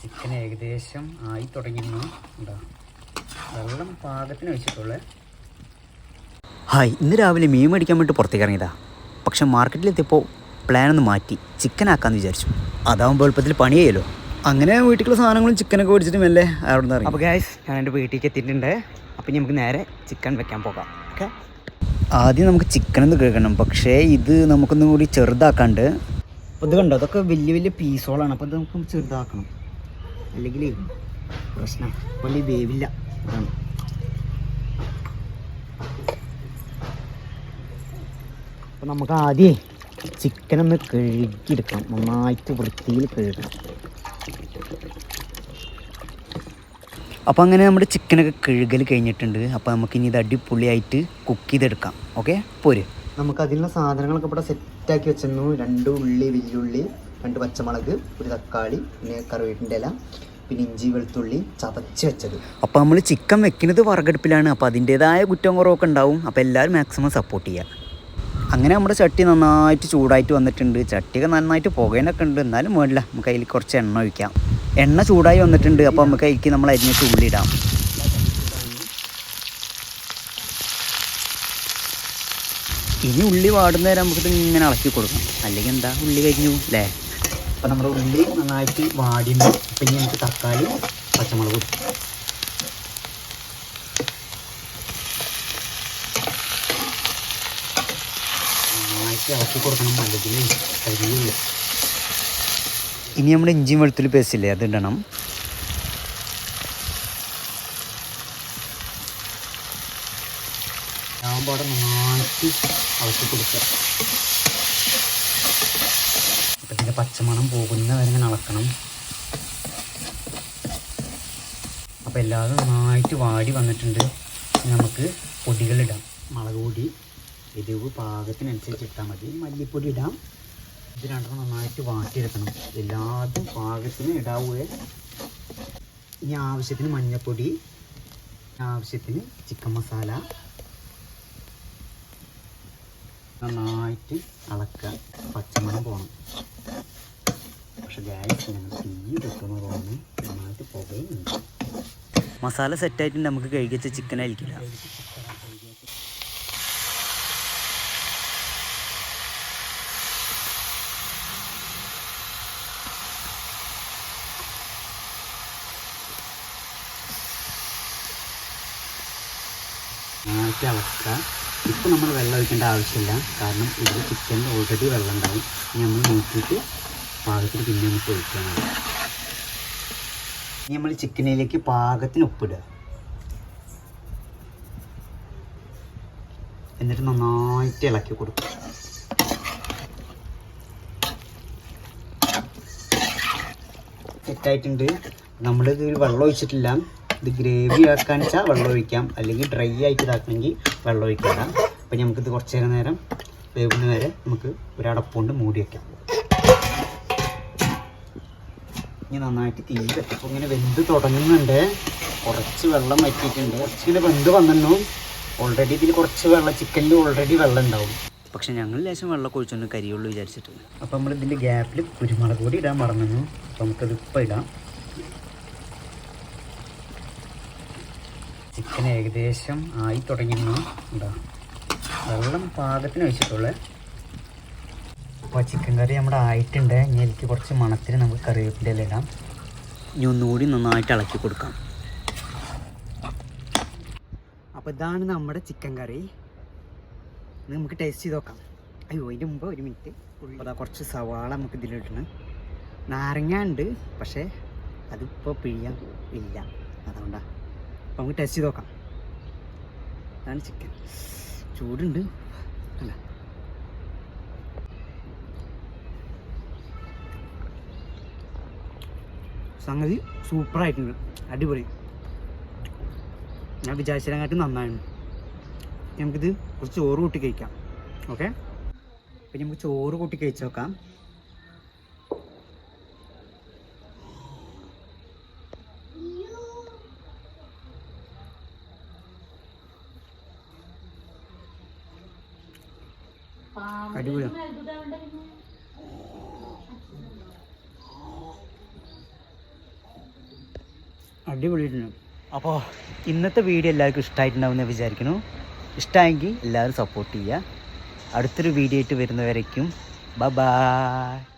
Chicken ഏകദേശം ആയി തുടങ്ങിയിരുന്നു. എന്താ വെള്ളം പാകത്തിന് വെച്ചിട്ടുള്ളേ. ഹായ് ഇന്ന് രാവിലെ മീൻ മേടിക്കാൻ വേണ്ടി പുറത്തേക്ക് ഇറങ്ങിയതാ. പക്ഷെ മാർക്കറ്റിലെത്തിയപ്പോൾ പ്ലാൻ ഒന്ന് മാറ്റി ചിക്കൻ ആക്കാന്ന് വിചാരിച്ചു. അതാവുമ്പോൾ എളുപ്പത്തിൽ പണി ചെയ്യുമല്ലോ അങ്ങനെ വീട്ടിലുള്ള സാധനങ്ങളും ചിക്കനൊക്കെ മേടിച്ചിട്ട് മെല്ലെ അവിടെ നിന്ന് അപ്പോൾ ഗ്യാസ് ഞാൻ എന്റെ വീട്ടിലേക്ക് എത്തിയിട്ടുണ്ട്. അപ്പോൾ ഇനി നമുക്ക് നേരെ ചിക്കൻ വെക്കാൻ പോകാം. ഓക്കെ ആദ്യം നമുക്ക് ചിക്കൻ ഒന്ന് കേൾക്കണം. പക്ഷേ ഇത് നമുക്കൊന്നും കൂടി ചെറുതാക്കാണ്ട്. അപ്പോൾ ഇത് കണ്ടോ? അതൊക്കെ വലിയ വലിയ പീസുകളാണ് അപ്പോൾ ഇത് നമുക്ക് ചെറുതാക്കണം. അല്ലെങ്കിൽ പ്രശ്നം. പള്ളി വേവില്ല. അതാണ് അപ്പോൾ നമുക്ക് ആദ്യം ചിക്കൻ ഒന്ന് കഴുകിയെടുക്കണം. നന്നായിട്ട് വൃത്തിയിൽ കഴുകണം. അപ്പോൾ അങ്ങനെ നമ്മുടെ ചിക്കനൊക്കെ കഴുകൽ കഴിഞ്ഞിട്ടുണ്ട്. അപ്പോൾ നമുക്കിനി ഇത് അടിപൊളിയായിട്ട് കുക്ക് ചെയ്തെടുക്കാം. ഓക്കെ പോര്. നമുക്ക് അതിനുള്ള സാധനങ്ങളൊക്കെ ഇവിടെ സെറ്റാക്കി വെച്ചിരുന്നു. രണ്ട് ഉള്ളി വലിയുള്ളി രണ്ട് പച്ചമുളക് ഒരു തക്കാളി പിന്നെ കറിവേപ്പിന്റെ ഇല. പിന്നെ ഇഞ്ചി വെളുത്തുള്ളി ചതച്ച് വെച്ചത്. അപ്പോൾ നമ്മൾ ചിക്കൻ വെക്കുന്നത് വറകടുപ്പിലാണ്. അപ്പോൾ അതിന്റേതായ കുറ്റം കുറവൊക്കെ ഉണ്ടാവും. അപ്പോൾ എല്ലാവരും മാക്സിമം സപ്പോർട്ട് ചെയ്യുക അങ്ങനെ നമ്മുടെ ചട്ടി നന്നായിട്ട് ചൂടായിട്ട് വന്നിട്ടുണ്ട്. ചട്ടിയൊക്കെ നന്നായിട്ട് പുകയൊക്കെ ഉണ്ട്. എന്നാലും വേണ്ടില്ല നമുക്ക് അതിൽ കുറച്ച് എണ്ണ ഒഴിക്കാം. എണ്ണ ചൂടായി വന്നിട്ടുണ്ട്. അപ്പോൾ നമുക്ക് അതിലേക്ക് നമ്മൾ അരിഞ്ഞിട്ട് ഉള്ളിടാം. ഇനി ഉള്ളി വാടുന്നേരം നമുക്കിത് ഇങ്ങനെ ഇളക്കി കൊടുക്കാം അല്ലെങ്കിൽ എന്താ? ഉള്ളി കഴിഞ്ഞു അല്ലേ? അപ്പം നമ്മുടെ ഉള്ളി നന്നായിട്ട് വാടിയുണ്ട് പിന്നെ ഇനി നമുക്ക് തക്കാളി പച്ചമുളക്. നന്നായിട്ട് ഇളക്കി കൊടുക്കണം. അല്ലെങ്കിൽ കരിയില്ല ഇനി നമ്മുടെ ഇഞ്ചിയും വെളുത്തുള്ളി പേസ്റ്റില്ലേ അത് ഇടണം. ആകുമ്പോൾ നന്നായിട്ട് ഇളക്കി കൊടുക്കുക. പച്ചമണം പോകുന്ന വരെ ഇങ്ങനെ ഇളക്കണം അപ്പോൾ എല്ലാതും നന്നായിട്ട് വാടി വന്നിട്ടുണ്ട്. നമുക്ക് പൊടികളിടാം മുളക് പൊടി എരിവ് പാകത്തിനനുസരിച്ച് ഇട്ടാൽ മതി. മല്ലിപ്പൊടി ഇടാം. ഇത് രണ്ടെണ്ണം നന്നായിട്ട് വാട്ടിയെടുക്കണം. എല്ലാതും പാകത്തിന് ഇടാവുകയെ ഇനി ആവശ്യത്തിന് മഞ്ഞൾപ്പൊടി ആവശ്യത്തിന് ചിക്കൻ മസാല. നന്നായിട്ട് അളക്കുക. പച്ചമണം പോകണം പക്ഷെ ഞങ്ങൾ തീ വെക്കുന്ന തോന്നുന്നു നന്നായിട്ട് പുകയുണ്ട് മസാല സെറ്റായിട്ട് നമുക്ക് കഴുകിച്ച ചിക്കൻ ആയിരിക്കില്ല. നന്നായിട്ട് അവസ്ഥ ഇപ്പോൾ നമ്മൾ വെള്ളം ഒഴിക്കേണ്ട ആവശ്യമില്ല. കാരണം ഇതിൽ ചിക്കൻ ഓൾറെഡി വെള്ളം ഉണ്ടാവും. ഇനി നമ്മൾ നോക്കിയിട്ട് പാകത്തിന് പിന്നെ നമുക്ക് ഒഴിക്കണം ഇനി നമ്മൾ ചിക്കനിലേക്ക് പാകത്തിന് ഉപ്പിടുക. എന്നിട്ട് നന്നായിട്ട് ഇളക്കി കൊടുക്കുക. സെറ്റായിട്ടുണ്ട് നമ്മളിത് വെള്ളം ഒഴിച്ചിട്ടില്ല. ഇത് ഗ്രേവി ആക്കാൻ വെച്ചാൽ വെള്ളം ഒഴിക്കാം. അല്ലെങ്കിൽ ഡ്രൈ ആയിട്ട് ഇതാക്കണമെങ്കിൽ വെള്ളം ഒഴിക്കാം അപ്പം നമുക്കിത് കുറച്ച് നേരം നേരം വേവുന്ന വരെ നമുക്ക് ഒരടപ്പുകൊണ്ട് മൂടി വയ്ക്കാം ഇനി നന്നായിട്ട് തീ കത്തിപ്പോൾ ഇങ്ങനെ വെന്ത് തുടങ്ങുന്നുണ്ട്. കുറച്ച് വെള്ളം വറ്റിയിട്ടുണ്ട്. കുറച്ച് ഇങ്ങനെ വെന്ത് വന്നു ഓൾറെഡി ഇതിൽ കുറച്ച് വെള്ളം ചിക്കനിൽ ഓൾറെഡി വെള്ളം ഉണ്ടാവും. പക്ഷെ ഞങ്ങൾ ലേശം വെള്ളം കുഴിച്ചൊന്നും കരിയുള്ളൂ വിചാരിച്ചിട്ട് അപ്പോൾ നമ്മൾ ഇതിന്റെ ഗ്യാപ്പിൽ കുരുമുളക് കൂടി ഇടാൻ മറന്നു. അപ്പോൾ നമുക്കത് ഇപ്പം ഇടാം. ചിക്കൻ ഏകദേശം ആയി തുടങ്ങിയിരുന്നു. ഉണ്ടോ വെള്ളം പാകത്തിന് വെച്ചിട്ടുള്ളേ അപ്പോൾ ചിക്കൻ കറി നമ്മുടെ ആയിട്ടുണ്ട്. ഇനി എനിക്ക് കുറച്ച് മണത്തിന് നമുക്ക് കറിവേപ്പിന്റെ ഇല ഇടാം. ഇനി ഒന്നുകൂടി നന്നായിട്ട് ഇളക്കി കൊടുക്കാം. അപ്പോൾ ഇതാണ് നമ്മുടെ ചിക്കൻ കറി. നമുക്ക് ടേസ്റ്റ് ചെയ്ത് നോക്കാം. അയ്യോ അതിന് മുമ്പ് ഒരു മിനിറ്റ് അതാ കുറച്ച് സവാള നമുക്ക് ഇതിലിടണം. നാരങ്ങ ഉണ്ട് പക്ഷേ അതിപ്പോൾ പിഴിയാൻ ഇല്ല. അതുകൊണ്ടാണ് അപ്പോൾ നമുക്ക് ടേസ്റ്റ് ചെയ്ത് നോക്കാം. അതാണ് ചിക്കൻ ചൂടുണ്ട്. അല്ല. സംഗതി സൂപ്പറായിട്ടുണ്ട്. അടിപൊളി. ഞാൻ വിചാരിച്ചതിനെക്കാട്ടും നന്നായിരുന്നു നമുക്കിത് കുറച്ച് ചോറ് കൂട്ടി കഴിക്കാം. ഓക്കെ? അപ്പം നമുക്ക് ചോറ് കൂട്ടി കഴിച്ച് നോക്കാം. അടിപൊളിയാണ് അടിപൊളിയിട്ടുണ്ട് അപ്പോൾ ഇന്നത്തെ വീഡിയോ എല്ലാവർക്കും ഇഷ്ടമായിട്ടുണ്ടാവുമെന്ന് വിചാരിക്കുന്നു. ഇഷ്ടമായെങ്കിൽ എല്ലാവരും സപ്പോർട്ട് ചെയ്യുക. അടുത്തൊരു വീഡിയോ ആയിട്ട് വരുന്നവരേക്കും. ബ ബായ്